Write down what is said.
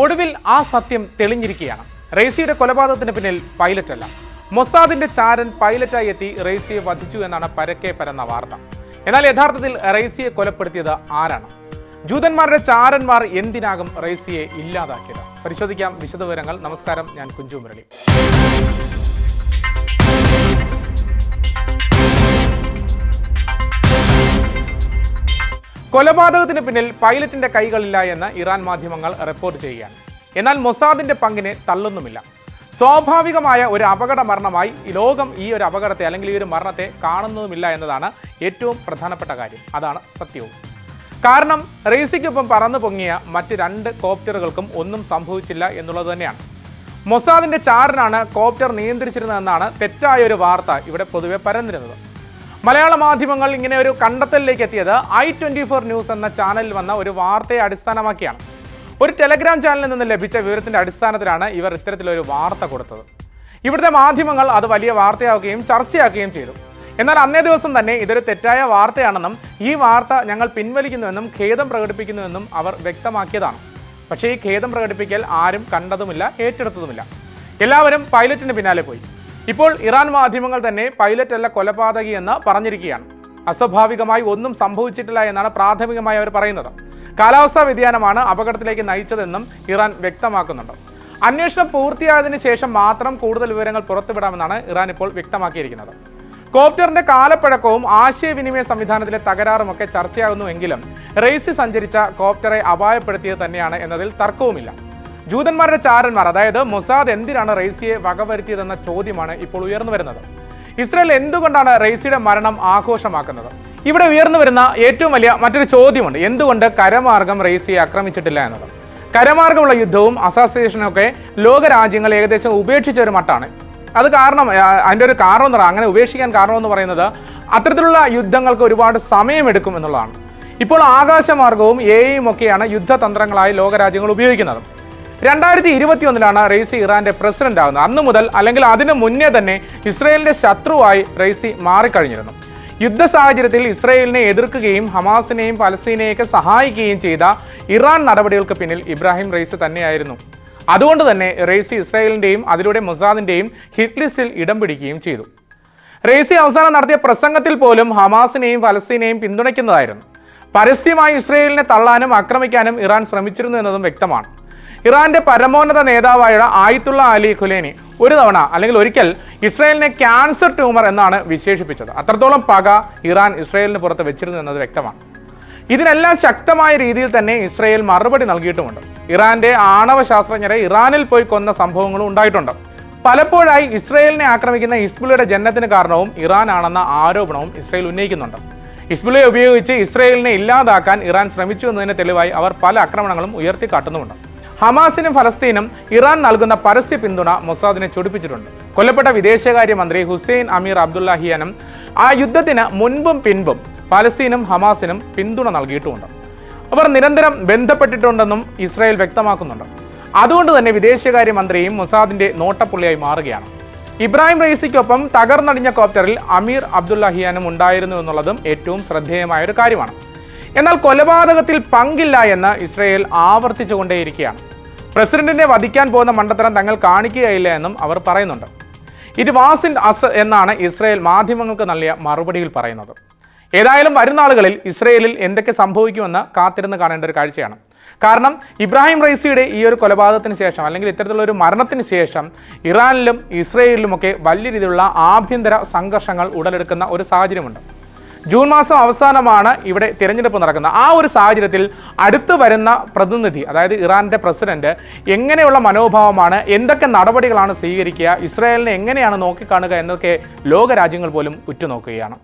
ഒടുവിൽ ആ സത്യം തെളിഞ്ഞിരിക്കുകയാണ്. റേസിയുടെ കൊലപാതകത്തിന് പിന്നിൽ പൈലറ്റ് അല്ല മൊസാദിന്റെ ചാരൻ പൈലറ്റായി എത്തി റേസിയെ വധിച്ചു എന്നാണ് പരക്കെ പരന്ന വാർത്ത. എന്നാൽ യഥാർത്ഥത്തിൽ റേസിയെ കൊലപ്പെടുത്തിയത് ആരാണ്? ജൂതന്മാരുടെ ചാരന്മാർ എന്തിനാകും റേസിയെ ഇല്ലാതാക്കിയത്? പരിശോധിക്കാം വിശദവിവരങ്ങൾ. നമസ്കാരം ഞാൻ കുഞ്ചു മുരളി. കൊലപാതകത്തിന് പിന്നിൽ പൈലറ്റിന്റെ കൈകളില്ല എന്ന് ഇറാൻ മാധ്യമങ്ങൾ റിപ്പോർട്ട് ചെയ്യുകയാണ്. എന്നാൽ മൊസാദിന്റെ പങ്കിനെ തള്ളുന്നുമില്ല. സ്വാഭാവികമായ ഒരു അപകട മരണമായി ലോകം ഈ ഒരു അപകടത്തെ അല്ലെങ്കിൽ ഈ ഒരു മരണത്തെ കാണുന്നതുമില്ല എന്നതാണ് ഏറ്റവും പ്രധാനപ്പെട്ട കാര്യം. അതാണ് സത്യവും. കാരണം റേസിക്കൊപ്പം പറന്നു പൊങ്ങിയ മറ്റ് രണ്ട് കോപ്റ്ററുകൾക്കും ഒന്നും സംഭവിച്ചില്ല എന്നുള്ളത് തന്നെയാണ്. മൊസാദിന്റെ ചാറിനാണ് കോപ്റ്റർ നിയന്ത്രിച്ചിരുന്നതെന്നാണ് തെറ്റായ ഒരു വാർത്ത ഇവിടെ പൊതുവെ പരന്നിരുന്നത്. മലയാള മാധ്യമങ്ങൾ ഇങ്ങനെ ഒരു കണ്ടെത്തലിലേക്ക് എത്തിയത് ഐ ട്വന്റി ഫോർ ന്യൂസ് എന്ന ചാനലിൽ വന്ന ഒരു വാർത്തയെ അടിസ്ഥാനമാക്കിയാണ്. ഒരു ടെലഗ്രാം ചാനലിൽ നിന്ന് ലഭിച്ച വിവരത്തിന്റെ അടിസ്ഥാനത്തിലാണ് ഇവർ ഇത്തരത്തിലൊരു വാർത്ത കൊടുത്തത്. ഇവിടുത്തെ മാധ്യമങ്ങൾ അത് വലിയ വാർത്തയാവുകയും ചർച്ചയാക്കുകയും ചെയ്തു. എന്നാൽ അന്നേ ദിവസം തന്നെ ഇതൊരു തെറ്റായ വാർത്തയാണെന്നും ഈ വാർത്ത ഞങ്ങൾ പിൻവലിക്കുന്നുവെന്നും ഖേദം പ്രകടിപ്പിക്കുന്നുവെന്നും അവർ വ്യക്തമാക്കിയതാണ്. പക്ഷേ ഈ ഖേദം പ്രകടിപ്പിക്കൽ ആരും കണ്ടതുമില്ല ഏറ്റെടുത്തതുമില്ല. എല്ലാവരും പൈലറ്റിന് പിന്നാലെ പോയി. ഇപ്പോൾ ഇറാൻ മാധ്യമങ്ങൾ തന്നെ പൈലറ്റ് അല്ല കൊലപാതകി എന്ന് പറഞ്ഞിരിക്കുകയാണ്. അസ്വാഭാവികമായി ഒന്നും സംഭവിച്ചിട്ടില്ല എന്നാണ് പ്രാഥമികമായി അവർ പറയുന്നത്. കാലാവസ്ഥാ വ്യതിയാനമാണ് അപകടത്തിലേക്ക് നയിച്ചതെന്നും ഇറാൻ വ്യക്തമാക്കുന്നുണ്ട്. അന്വേഷണം പൂർത്തിയായതിനു ശേഷം മാത്രം കൂടുതൽ വിവരങ്ങൾ പുറത്തുവിടാമെന്നാണ് ഇറാൻ ഇപ്പോൾ വ്യക്തമാക്കിയിരിക്കുന്നത്. കോപ്റ്ററിന്റെ കാലപ്പഴക്കവും ആശയവിനിമയ സംവിധാനത്തിലെ തകരാറുമൊക്കെ ചർച്ചയാകുന്നുവെങ്കിലും റെയ്സി സഞ്ചരിച്ച കോപ്റ്ററെ അപായപ്പെടുത്തിയത് തന്നെയാണ് എന്നതിൽ തർക്കവുമില്ല. ജൂതന്മാരുടെ ചാരന്മാർ അതായത് മൊസാദ് എന്തിനാണ് റെയ്സിയെ വകവരുത്തിയതെന്ന ചോദ്യമാണ് ഇപ്പോൾ ഉയർന്നു വരുന്നത്. ഇസ്രയേൽ എന്തുകൊണ്ടാണ് റെയ്സിയുടെ മരണം ആഘോഷമാക്കുന്നത്? ഇവിടെ ഉയർന്നു വരുന്ന ഏറ്റവും വലിയ മറ്റൊരു ചോദ്യമുണ്ട്. എന്തുകൊണ്ട് കരമാർഗം റെയ്സിയെ ആക്രമിച്ചിട്ടില്ല എന്നത്? കരമാർഗമുള്ള യുദ്ധവും അസോസിയേഷനും ഒക്കെ ലോകരാജ്യങ്ങൾ ഏകദേശം ഉപേക്ഷിച്ച ഒരു മട്ടാണ്. അത് കാരണം അതിന്റെ ഒരു കാരണം എന്ന് പറയാം. അങ്ങനെ ഉപേക്ഷിക്കാൻ കാരണം എന്ന് പറയുന്നത് അത്തരത്തിലുള്ള യുദ്ധങ്ങൾക്ക് ഒരുപാട് സമയമെടുക്കും എന്നുള്ളതാണ്. ഇപ്പോൾ ആകാശമാർഗവും എയും ഒക്കെയാണ് യുദ്ധതന്ത്രങ്ങളായി ലോകരാജ്യങ്ങൾ ഉപയോഗിക്കുന്നത്. രണ്ടായിരത്തി ഇരുപത്തി ഒന്നിലാണ് റെയ്സി ഇറാന്റെ പ്രസിഡന്റ് ആകുന്നത് അന്ന് മുതൽ അല്ലെങ്കിൽ അതിനു മുന്നേ തന്നെ ഇസ്രയേലിന്റെ ശത്രുവായി റെയ്സി മാറിക്കഴിഞ്ഞിരുന്നു. യുദ്ധ സാഹചര്യത്തിൽ ഇസ്രയേലിനെ എതിർക്കുകയും ഹമാസിനെയും പലസ്തീനെയൊക്കെ സഹായിക്കുകയും ചെയ്ത ഇറാൻ നടപടികൾക്ക് പിന്നിൽ ഇബ്രാഹിം റെയ്സി തന്നെയായിരുന്നു. അതുകൊണ്ട് തന്നെ റെയ്സി ഇസ്രായേലിന്റെയും അതിലൂടെ മൊസാദിന്റെയും ഹിറ്റ് ലിസ്റ്റിൽ ഇടം പിടിക്കുകയും ചെയ്തു. റെയ്സി അവസാനം നടത്തിയ പ്രസംഗത്തിൽ പോലും ഹമാസിനെയും പലസ്തീനെയും പിന്തുണയ്ക്കുന്നതായിരുന്നു. പരസ്യമായി ഇസ്രയേലിനെ തള്ളാനും ആക്രമിക്കാനും ഇറാൻ ശ്രമിച്ചിരുന്നു എന്നതും വ്യക്തമാണ്. ഇറാന്റെ പരമോന്നത നേതാവായ ആയിത്തുള്ള അലി ഖുലേനി ഒരു തവണ അല്ലെങ്കിൽ ഒരിക്കൽ ഇസ്രായേലിനെ ക്യാൻസർ ട്യൂമർ എന്നാണ് വിശേഷിപ്പിച്ചത്. അത്രത്തോളം പക ഇറാൻ ഇസ്രായേലിന് പുറത്ത് വെച്ചിരുന്നു എന്നത് വ്യക്തമാണ്. ഇതിനെല്ലാം ശക്തമായ രീതിയിൽ തന്നെ ഇസ്രായേൽ മറുപടി നൽകിയിട്ടുമുണ്ട്. ഇറാന്റെ ആണവ ശാസ്ത്രജ്ഞരെ ഇറാനിൽ പോയി കൊന്ന സംഭവങ്ങളും ഉണ്ടായിട്ടുണ്ട്. പലപ്പോഴായി ഇസ്രായേലിനെ ആക്രമിക്കുന്ന ഹിസ്ബുള്ളയുടെ ജനനത്തിന് കാരണവും ഇറാൻ ആണെന്ന ആരോപണവും ഇസ്രായേൽ ഉന്നയിക്കുന്നുണ്ട്. ഹിസ്ബുള്ളയെ ഉപയോഗിച്ച് ഇസ്രായേലിനെ ഇല്ലാതാക്കാൻ ഇറാൻ ശ്രമിച്ചു എന്നതിന് തെളിവായി അവർ പല ആക്രമണങ്ങളും ഉയർത്തിക്കാട്ടുന്നുമുണ്ട്. ഹമാസിനും ഫലസ്തീനും ഇറാൻ നൽകുന്ന പരസ്യ പിന്തുണ മൊസാദിനെ ചൊടിപ്പിച്ചിട്ടുണ്ട്. കൊല്ലപ്പെട്ട വിദേശകാര്യമന്ത്രി ഹുസൈൻ അമീർ അബ്ദുല്ലാഹിയാനും ആ യുദ്ധത്തിന് മുൻപും പിൻപും പലസ്തീനും ഹമാസിനും പിന്തുണ നൽകിയിട്ടുമുണ്ട്. അവർ നിരന്തരം ബന്ധപ്പെട്ടിട്ടുണ്ടെന്നും ഇസ്രായേൽ വ്യക്തമാക്കുന്നുണ്ട്. അതുകൊണ്ട് തന്നെ വിദേശകാര്യമന്ത്രിയും മൊസാദിന്റെ നോട്ടപ്പുള്ളിയായി മാറുകയാണ്. ഇബ്രാഹിം റൈസിക്കൊപ്പം തകർന്നടിഞ്ഞ കോപ്റ്ററിൽ അമീർ അബ്ദുല്ലാഹിയാനും ഉണ്ടായിരുന്നു എന്നുള്ളതും ഏറ്റവും ശ്രദ്ധേയമായ ഒരു കാര്യമാണ്. എന്നാൽ കൊലപാതകത്തിൽ പങ്കില്ല എന്ന് ഇസ്രയേൽ ആവർത്തിച്ചുകൊണ്ടേയിരിക്കുകയാണ്. പ്രസിഡന്റിനെ വധിക്കാൻ പോകുന്ന മണ്ടത്തരം തങ്ങൾ കാണിക്കുകയില്ല എന്നും അവർ പറയുന്നുണ്ട്. ഇറ്റ് വാസിൻ അസ് എന്നാണ് ഇസ്രയേൽ മാധ്യമങ്ങൾക്ക് നൽകിയ മറുപടിയിൽ പറയുന്നത്. ഏതായാലും വരുന്ന നാളുകളിൽ ഇസ്രയേലിൽ എന്തൊക്കെ സംഭവിക്കുമെന്ന് കാത്തിരുന്ന് കാണേണ്ട ഒരു കാഴ്ചയാണ്. കാരണം ഇബ്രാഹിം റൈസിയുടെ ഈ ഒരു കൊലപാതകത്തിന് ശേഷം അല്ലെങ്കിൽ ഇത്തരത്തിലുള്ള ഒരു മരണത്തിന് ശേഷം ഇറാനിലും ഇസ്രയേലിലുമൊക്കെ വലിയ രീതിയിലുള്ള ആഭ്യന്തര സംഘർഷങ്ങൾ ഉടലെടുക്കുന്ന ഒരു സാഹചര്യമുണ്ട്. ജൂൺ മാസം അവസാനമാണ് ഇവിടെ തിരഞ്ഞെടുപ്പ് നടക്കുന്നത്. ആ ഒരു സാഹചര്യത്തിൽ അടുത്ത് വരുന്ന പ്രതിനിധി അതായത് ഇറാന്റെ പ്രസിഡന്റ് എങ്ങനെയുള്ള മനോഭാവമാണ് എന്തൊക്കെ നടപടികളാണ് സ്വീകരിക്കുക ഇസ്രായേലിനെ എങ്ങനെയാണ് നോക്കിക്കാണുക എന്നൊക്കെ ലോകരാജ്യങ്ങൾ പോലും ഉറ്റുനോക്കുകയാണ്.